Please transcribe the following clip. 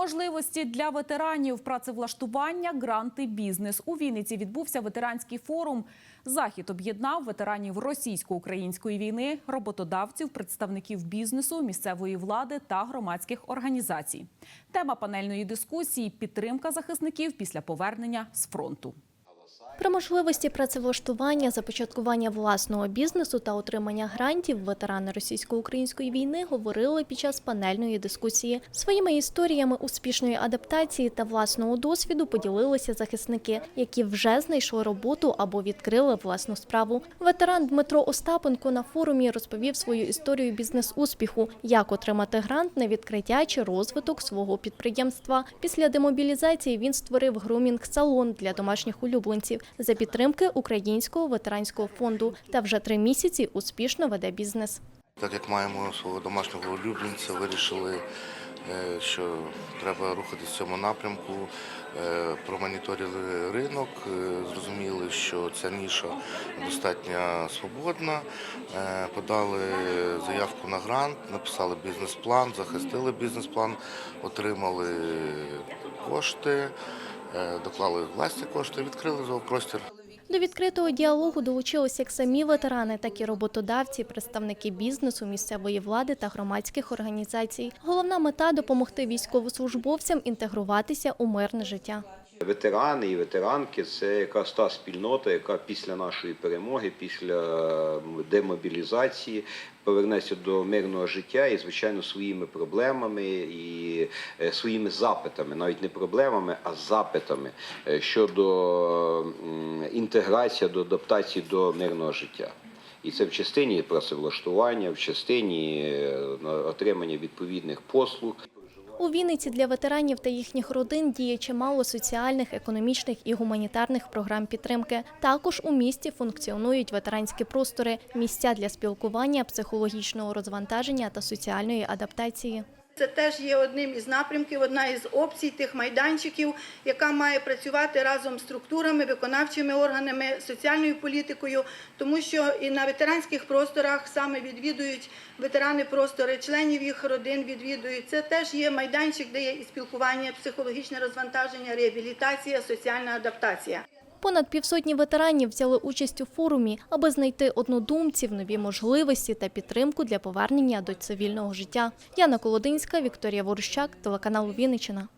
Можливості для ветеранів працевлаштування, гранти, бізнес. У Вінниці відбувся ветеранський форум. Захід об'єднав ветеранів російсько-української війни, роботодавців, представників бізнесу, місцевої влади та громадських організацій. Тема панельної дискусії підтримка захисників після повернення з фронту. Про можливості працевлаштування, започаткування власного бізнесу та отримання грантів ветерани російсько-української війни говорили під час панельної дискусії. Своїми історіями успішної адаптації та власного досвіду поділилися захисники, які вже знайшли роботу або відкрили власну справу. Ветеран Дмитро Остапенко на форумі розповів свою історію бізнес-успіху, як отримати грант на відкриття чи розвиток свого підприємства. Після демобілізації він створив грумінг-салон для домашніх улюбленців за підтримки Українського ветеранського фонду та вже три місяці успішно веде бізнес. Так як маємо свого домашнього улюбленця, вирішили, е, що треба рухатись в цьому напрямку. Е, Промоніторили ринок, е, зрозуміли, що ця ніша достатньо свободна. Подали заявку на грант, написали бізнес-план, захистили бізнес-план, отримали кошти, доклали власні кошти, відкрили зоопростір. До відкритого діалогу долучилися як самі ветерани, так і роботодавці, представники бізнесу, місцевої влади та громадських організацій. Головна мета допомогти військовослужбовцям інтегруватися у мирне життя. Ветерани і ветеранки це якраз та спільнота, яка після нашої перемоги, після демобілізації повернеться до мирного життя і, звичайно, своїми проблемами і е, своїми запитами, навіть не проблемами, а запитами е, щодо інтеграції, до адаптації до мирного життя. І це в частині працевлаштування, в частині е, отримання відповідних послуг. У Вінниці для ветеранів та їхніх родин діє чимало соціальних, економічних і гуманітарних програм підтримки. Також у місті функціонують ветеранські простори, місця для спілкування, психологічного розвантаження та соціальної адаптації. Це теж є одним із напрямків, одна із опцій тих майданчиків, яка має працювати разом з структурами, виконавчими органами, соціальною політикою, тому що і на ветеранських просторах саме відвідують ветерани простори, членів їх родин відвідують. Це теж є майданчик, де є і спілкування, психологічне розвантаження, реабілітація, соціальна адаптація. Понад півсотні ветеранів взяли участь у форумі, аби знайти однодумців, нові можливості та підтримку для повернення до цивільного життя. Яна Колодинська, Вікторія Ворощак, телеканал Вінниччина.